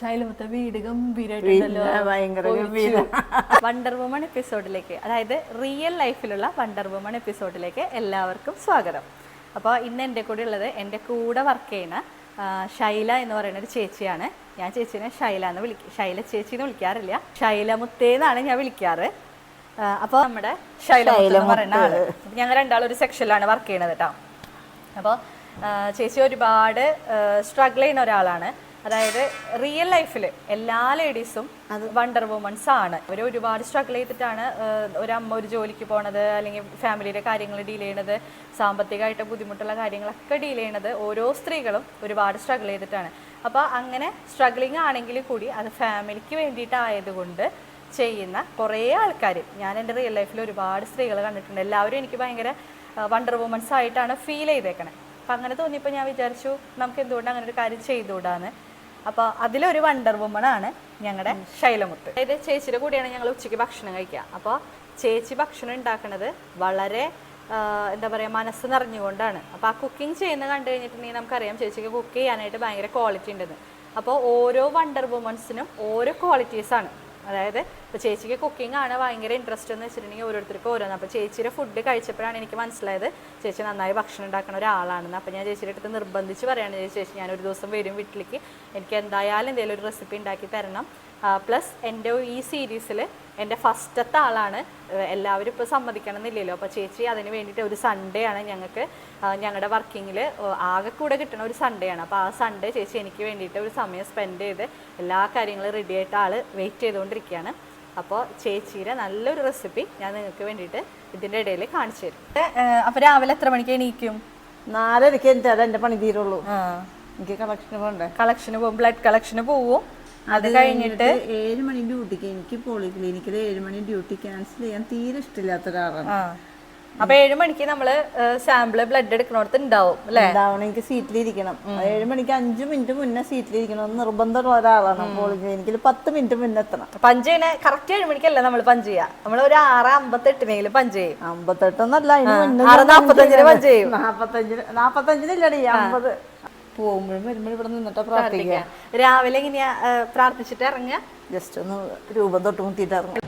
ശൈലമത്തെ വീട് ഭയങ്കര. Wonder woman എപ്പിസോഡിലേക്ക് അതായത് റിയൽ ലൈഫിലുള്ള വണ്ടർ വുമൺ എപ്പിസോഡിലേക്ക് എല്ലാവർക്കും സ്വാഗതം. അപ്പോൾ ഇന്ന് എന്റെ കൂടെ ഉള്ളത് എന്റെ കൂടെ വർക്ക് ചെയ്യുന്ന ഷൈല ശൈല എന്ന് പറയുന്ന ഒരു ചേച്ചിയാണ്. ഞാൻ ചേച്ചീനെ ശൈല എന്ന് വിളിക്കും ശൈല ചേച്ചി എന്ന് വിളിക്കാറില്ല. ശൈല മുത്തേന്നാണ് ഞാൻ വിളിക്കാറ്. അപ്പോൾ നമ്മുടെ ശൈല മുത്ത് എന്ന് പറയുന്ന ആൾ. ഞങ്ങൾ രണ്ടാളും ഒരു സെക്ഷനിലാണ് വർക്ക് ചെയ്യണത് കേട്ടോ അപ്പോൾ ചേച്ചി ഒരുപാട് സ്ട്രഗിൾ ചെയ്യുന്ന ഒരാളാണ്. അതായത് റിയൽ ലൈഫിൽ എല്ലാ ലേഡീസും വണ്ടർ വുമൺസ് ആണ്. അവർ ഒരുപാട് സ്ട്രഗിൾ ചെയ്തിട്ടാണ് ഒരമ്മ ഒരു ജോലിക്ക് പോണത് അല്ലെങ്കിൽ ഫാമിലിയുടെ കാര്യങ്ങൾ ഡീൽ ചെയ്യണത് സാമ്പത്തികമായിട്ട് ബുദ്ധിമുട്ടുള്ള കാര്യങ്ങളൊക്കെ ഡീൽ ചെയ്യണത് ഓരോ സ്ത്രീകളും ഒരുപാട് സ്ട്രഗിൾ ചെയ്തിട്ടാണ്. അപ്പോൾ അങ്ങനെ സ്ട്രഗിളിങ് ആണെങ്കിൽ കൂടി അത് ഫാമിലിക്ക് വേണ്ടിയിട്ടായതുകൊണ്ട് ചെയ്യുന്ന കുറേ ആൾക്കാർ ഞാൻ എന്റെ റിയൽ ലൈഫിൽ ഒരുപാട് സ്ത്രീകൾ കണ്ടിട്ടുണ്ട്. എല്ലാവരും എനിക്ക് ഭയങ്കര വണ്ടർ വുമൻസ് ആയിട്ടാണ് ഫീൽ ചെയ്തേക്കണേ. അപ്പം അങ്ങനെ തോന്നിയപ്പോൾ ഞാൻ വിചാരിച്ചു നമുക്ക് എന്തുകൊണ്ട് അങ്ങനെ ഒരു കാര്യം ചെയ്തുകൂടാന്ന്. അപ്പോൾ അതിലൊരു വണ്ടർ വുമൺ ആണ് ഞങ്ങളുടെ ശൈലമുത്ത്. അതായത് ചേച്ചിയുടെ കൂടെയാണ് ഞങ്ങൾ ഉച്ചയ്ക്ക് ഭക്ഷണം കഴിക്കുക. അപ്പോൾ ചേച്ചി ഭക്ഷണം ഉണ്ടാക്കുന്നത് വളരെ എന്താ പറയുക മനസ്സ് നിറഞ്ഞുകൊണ്ടാണ്. അപ്പോൾ ആ കുക്കിംഗ് ചെയ്യുന്നത് കണ്ടു കഴിഞ്ഞിട്ടുണ്ടെങ്കിൽ നമുക്കറിയാം ചേച്ചിക്ക് കുക്ക് ചെയ്യാനായിട്ട് ഭയങ്കര ക്വാളിറ്റി ഉണ്ടെന്ന്. അപ്പോൾ ഓരോ വണ്ടർ വുമൺസിനും ഓരോ ക്വാളിറ്റീസാണ് അതായത് ഇപ്പോൾ ചേച്ചിക്ക് കുക്കിംഗ് ആണ് ഭയങ്കര ഇൻട്രസ്റ്റ് എന്ന് വെച്ചിട്ടുണ്ടെങ്കിൽ ഓരോരുത്തർക്കും ഓരോന്ന്. അപ്പോൾ ചേച്ചിയുടെ ഫുഡ് കഴിച്ചപ്പോഴാണ് എനിക്ക് മനസ്സിലായത് ചേച്ചി നന്നായി ഭക്ഷണം ഉണ്ടാക്കുന്ന ഒരാളാണെന്ന്. അപ്പോൾ ഞാൻ ചേച്ചിയുടെ അടുത്ത് നിർബന്ധിച്ച് പറയുകയാണ് ചേച്ചി ഞാൻ ഒരു ദിവസം വരും വീട്ടിലേക്ക്. എനിക്ക് എന്തായാലും എന്തെങ്കിലും ഒരു റെസിപ്പി ഉണ്ടാക്കി തരണം. പ്ലസ് എന്റെ ഈ സീരീസിൽ എന്റെ ഫസ്റ്റത്തെ ആളാണ്. എല്ലാവരും ഇപ്പോൾ സമ്മതിക്കണം എന്നില്ലല്ലോ അപ്പോൾ ചേച്ചി അതിന് വേണ്ടിയിട്ട് ഒരു സൺഡേ ആണ് ഞങ്ങൾക്ക് ഞങ്ങളുടെ വർക്കിങ്ങിൽ ആകെ കൂടെ കിട്ടുന്ന ഒരു സൺഡേ ആണ്. അപ്പോൾ ആ സൺഡേ ചേച്ചി എനിക്ക് വേണ്ടിയിട്ട് ഒരു സമയം സ്പെൻഡ് ചെയ്ത് എല്ലാ കാര്യങ്ങളും റെഡി ആയിട്ട് ആൾ വെയിറ്റ് ചെയ്തുകൊണ്ടിരിക്കുകയാണ് അപ്പോൾ ചേച്ചിയുടെ നല്ലൊരു റെസിപ്പി ഞാൻ നിങ്ങൾക്ക് വേണ്ടിയിട്ട് ഇതിന്റെ ഇടയിൽ കാണിച്ചു തരും. അപ്പോൾ രാവിലെ എത്ര മണിക്ക് എണീക്കും? നാലരക്ക് അത് എന്റെ പണി തീരുള്ളൂ. എനിക്ക് കളക്ഷന് പോകണ്ടേ? കളക്ഷന് പോകും ബ്ലഡ് കളക്ഷന് പോവും. അത് കഴിഞ്ഞിട്ട് ഏഴ് മണി ഡ്യൂട്ടിക്ക് എനിക്ക് പോളി ക്ലിനിക്കിൽ ഏഴ് മണി ഡ്യൂട്ടി ക്യാൻസൽ ചെയ്യാൻ തീരെ ഇഷ്ടമില്ലാത്ത ഒരാളാണ് ആ. അപ്പൊ ഏഴ് മണിക്ക് നമ്മൾ സാമ്പിൾ ബ്ലഡ് എടുക്കണോടത്ത് ഉണ്ടാവും അല്ലെ? ഉണ്ടാവണം എനിക്ക് സീറ്റിലിരിക്കണം. ഏഴ് മണിക്ക് അഞ്ച് മിനിറ്റ് മുന്നേ സീറ്റിലിരിക്കണം നിർബന്ധമുള്ള ഒരാളാണ്. ക്ലിനിക്കിൽ പത്ത് മിനിറ്റ് മുന്നേ എത്തണം. പഞ്ച് ചെയ്യണ കറക്റ്റ് ഏഴ് മണിക്കല്ല നമ്മൾ പഞ്ച് ചെയ്യാം? നമ്മൾ ഒരു ആറ് അമ്പത്തെട്ടിനെങ്കിലും പഞ്ച് ചെയ്യും. അമ്പത്തെട്ടൊന്നല്ല ആറ് നാപ്പത്തഞ്ചിന് പഞ്ച് ചെയ്യും. നാപ്പത്തഞ്ചിന് നാപ്പത്തഞ്ചിനില്ലടി അമ്പത്. പോകുമ്പോഴും വരുമ്പോഴും ഇവിടെ നിന്നിട്ട് പ്രാർത്ഥിക്കുക രാവിലെ എങ്ങനെയാ ഏ, പ്രാർത്ഥിച്ചിട്ട് ഇറങ്ങുക? ജസ്റ്റ് ഒന്ന് രൂപം തൊട്ട് മുത്തിയിട്ട് ഇറങ്ങും